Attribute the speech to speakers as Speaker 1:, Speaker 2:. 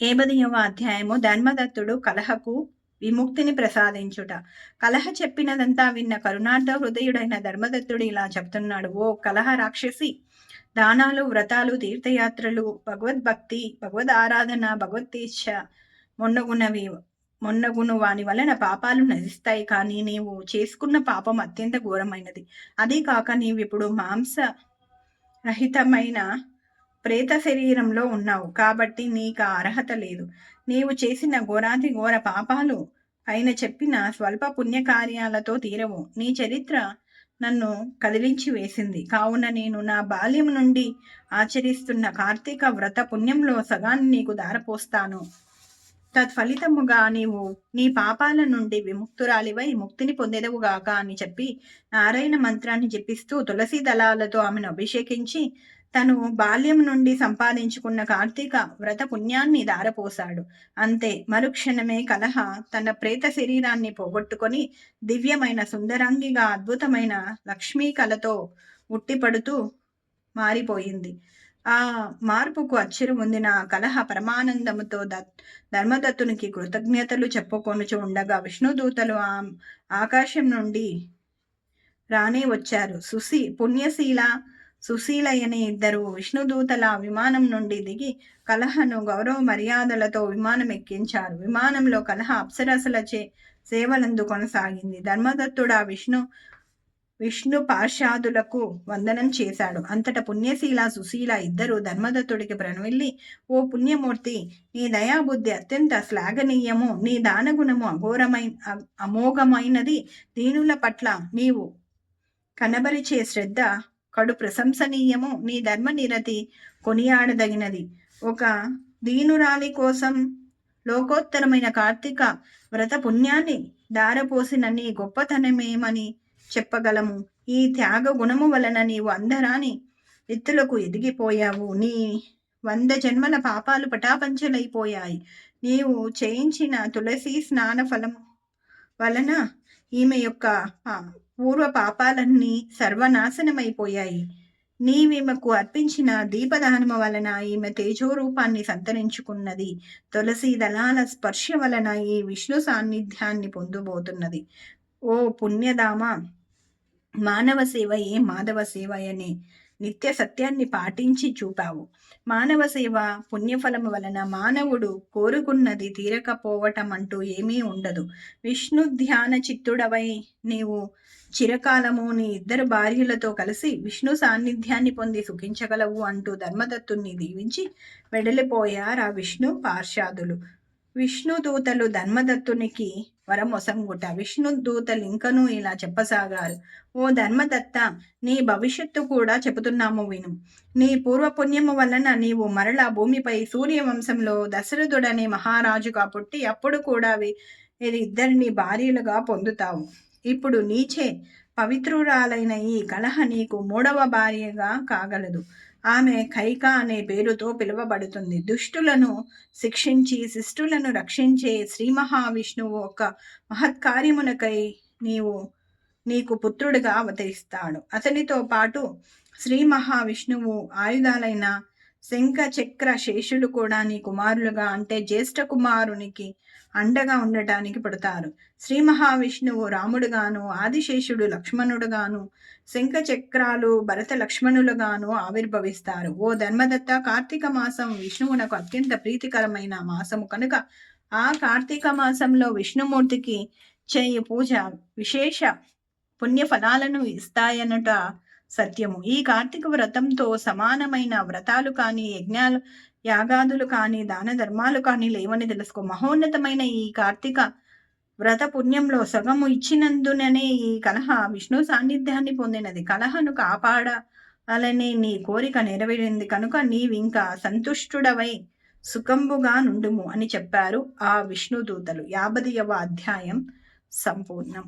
Speaker 1: ఏబదియవ అధ్యాయము ధర్మదత్తుడు కలహకు విముక్తిని ప్రసాదించుట. కలహ చెప్పినదంతా విన్న కరుణార్థ హృదయుడైన ధర్మదత్తుడు ఇలా చెప్తున్నాడు. ఓ కలహ రాక్షసి దానాలు వ్రతాలు తీర్థయాత్రలు భగవద్భక్తి భగవద్ ఆరాధన భగవద్దీక్ష మొన్నగునవి మొన్నగును వాని వలన పాపాలు నశిస్తాయి. కానీ నీవు చేసుకున్న పాపం అత్యంత ఘోరమైనది. అదే కాక నీవిప్పుడు మాంస రహితమైన ప్రేత శరీరంలో ఉన్నావు కాబట్టి నీకు అర్హత లేదు. నీవు చేసిన ఘోరాతి ఘోర పాపాలు ఆయన చెప్పిన స్వల్ప పుణ్యకార్యాలతో తీరవు. నీ చరిత్ర నన్ను కదిలించి వేసింది. కావున నేను నా బాల్యం నుండి ఆచరిస్తున్న కార్తీక వ్రత పుణ్యంలో సగాన్ని నీకు దారపోస్తాను తత్ఫలితముగా నీవు నీ పాపాల నుండి విముక్తురాలివై ముక్తిని పొందేదవుగాక అని చెప్పి నారాయణ మంత్రాన్ని జపిస్తూ తులసి దళాలతో ఆమెను అభిషేకించి తను బాల్యం నుండి సంపాదించుకున్న కార్తీక వ్రత పుణ్యాన్ని దారపోశాడు అంతే మరుక్షణమే కలహ తన ప్రేత శరీరాన్ని పోగొట్టుకొని దివ్యమైన సుందరంగిగా అద్భుతమైన లక్ష్మీ కళతో ఉట్టిపడుతూ మారిపోయింది. ఆ మార్పుకు అచ్చిరు ముందిన కలహ పరమానందముతో ధర్మదత్తునికి కృతజ్ఞతలు చెప్పుకొనుచు ఉండగా విష్ణుదూతలు ఆ ఆకాశం నుండి రానే వచ్చారు. సుశీ పుణ్యశీల సుశీలయ్యని ఇద్దరు విష్ణుదూతల విమానం నుండి దిగి కలహను గౌరవ మర్యాదలతో విమానం ఎక్కించారు విమానంలో కలహ అప్సరసలచే సేవలందు కొనసాగింది. ధర్మదత్తుడు ఆ విష్ణు విష్ణు పార్షాదులకు వందనం చేశాడు. అంతట పుణ్యశీల సుశీల ఇద్దరు ధర్మదత్తుడికి ప్రణవిల్లి ఓ పుణ్యమూర్తి నీ దయాబుద్ధి అత్యంత శ్లాఘనీయము. నీ దానగుణము అఘోరమైన అమోఘమైనది. దీనుల పట్ల నీవు కనబరిచే శ్రద్ధ కడు ప్రశంసనీయము నీ ధర్మ నిరతి కొనియాడదగినది. ఒక దీనురాలి కోసం లోకోత్తరమైన కార్తీక వ్రత పుణ్యాన్ని దారపోసిన నీ గొప్పతనమేమని చెప్పగలము? ఈ త్యాగ గుణము వలన నీవు అందరాని ఎత్తులకు ఎదిగిపోయావు. నీ వంద జన్మల పాపాలు పటాపంచలైపోయాయి. నీవు చేయించిన తులసి స్నాన ఫలం వలన ఈమె యొక్క పూర్వ పాపాలన్నీ సర్వనాశనమైపోయాయి. నీవిమకు అర్పించిన దీపదానము వలన ఈమె తేజోరూపాన్ని సంతరించుకున్నది. తులసి దళాల స్పర్శ వలన ఈ విష్ణు సాన్నిధ్యాన్ని పొందుబోతున్నది. ఓ పుణ్యదామ మానవ సేవయే మాధవ సేవ అనే నిత్య సత్యాన్ని పాటించి చూపావు. మానవ సేవ పుణ్యఫలము వలన మానవుడు కోరుకున్నది తీరకపోవటం అంటూ ఏమీ ఉండదు. విష్ణు ధ్యాన చిత్తుడవై నీవు చిరకాలము నీ ఇద్దరు భార్యలతో కలిసి విష్ణు సాన్నిధ్యాన్ని పొంది సుఖించగలవు అంటూ ధర్మదత్తుని దీవించి వెడలిపోయారు ఆ విష్ణు పార్షాదులు. విష్ణు దూతలు ధర్మదత్తునికి వరమొసంగుట. విష్ణు దూతలు ఇంకనూ ఇలా చెప్పసాగారు. ఓ ధర్మదత్త నీ భవిష్యత్తు కూడా చెబుతున్నాము విను. నీ పూర్వపుణ్యము వలన నీవు మరలా భూమిపై సూర్యవంశంలో దశరథుడనే మహారాజుగా పుట్టి అప్పుడు కూడా ఇద్దరిని భార్యలుగా పొందుతావు. ఇప్పుడు నీచే పవిత్రురాలైన ఈ కలహ నీకు మూడవ భార్యగా కాగలదు. ఆమె కైక అనే పేరుతో పిలువబడుతుంది. దుష్టులను శిక్షించి శిష్టులను రక్షించే శ్రీ మహావిష్ణువు ఒక మహత్కార్యమునకై నీవు నీకు పుత్రుడిగా అవతరిస్తాడు. అతనితో పాటు శ్రీ మహావిష్ణువు ఆయుధాలైన శంఖ చక్ర శేషులు కూడా నీ కుమారులుగా అంటే జ్యేష్ఠ కుమారునికి అండగా ఉండటానికి పుడతారు. శ్రీ మహావిష్ణువు రాముడుగాను ఆదిశేషుడు లక్ష్మణుడుగాను శంఖ చక్రాలు భరత లక్ష్మణులుగాను ఆవిర్భవిస్తారు. ఓ ధర్మదత్త కార్తీక మాసం విష్ణువునకు అత్యంత ప్రీతికరమైన మాసము కనుక ఆ కార్తీక మాసంలో విష్ణుమూర్తికి చేయి పూజ విశేష పుణ్య ఫలాలను ఇస్తాయనట సత్యము. ఈ కార్తీక వ్రతంతో సమానమైన వ్రతాలు కానీ యజ్ఞాలు యాగాదులు కానీ దాన ధర్మాలు కానీ లేవని తెలుసుకో. మహోన్నతమైన ఈ కార్తీక వ్రత పుణ్యంలో సగము ఇచ్చినందుననే ఈ కలహ విష్ణు సాన్నిధ్యాన్ని పొందినది. కలహను కాపాడాలనే నీ కోరిక నెరవేరింది కనుక నీవింకా సంతుష్టుడవై సుఖంబుగా నుండుము అని చెప్పారు ఆ విష్ణుదూతలు యాభదియవ అధ్యాయం సంపూర్ణం.